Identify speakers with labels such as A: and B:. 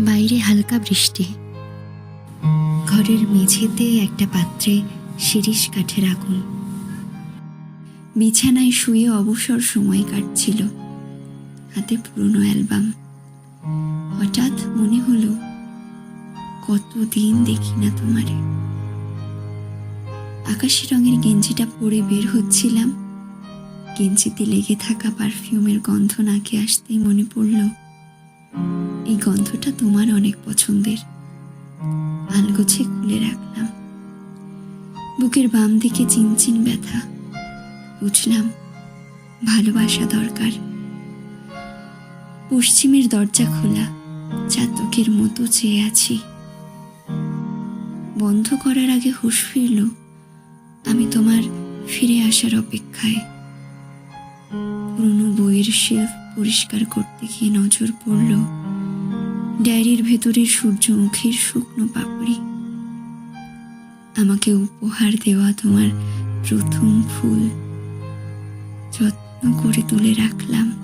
A: বাইরে হালকা বৃষ্টি। ঘরের মেঝেতে একটা পাত্রে শিরিষ কাঠের আগুন। বিছানায় শুয়ে অবসর সময় কাটছিল হাতে পুরনো অ্যালবাম। হঠাৎ মনে হলো, কতদিন দেখি না তোমারে। আকাশি রঙের গেঞ্জিটা পরে বের হচ্ছিলাম। গেঞ্জিতে লেগে থাকা পারফিউমের গন্ধ নাকে আসতেই মনে পড়ল এই গন্ধটা তোমার অনেক পছন্দের। আলগোছে খুলে রাখলাম। বুকের বাম দিকে চিনচিন ব্যথা। বুঝলাম, ভালোবাসা দরকার। পশ্চিমের দরজা খোলা, চাতকের মতো চেয়ে আছি। বন্ধ করার আগে হুঁশ ফিরল, আমি তোমার ফিরে আসার অপেক্ষায়। পুরনো বইয়ের শেলফ পরিষ্কার করতে গিয়ে নজর পড়ল। ডায়েরির ভেতরের সূর্যমুখীর শুকনো পাপড়ি। আমাকে উপহার দেওয়া তোমার প্রথম ফুল। যত্ন করে তুলে রাখলাম।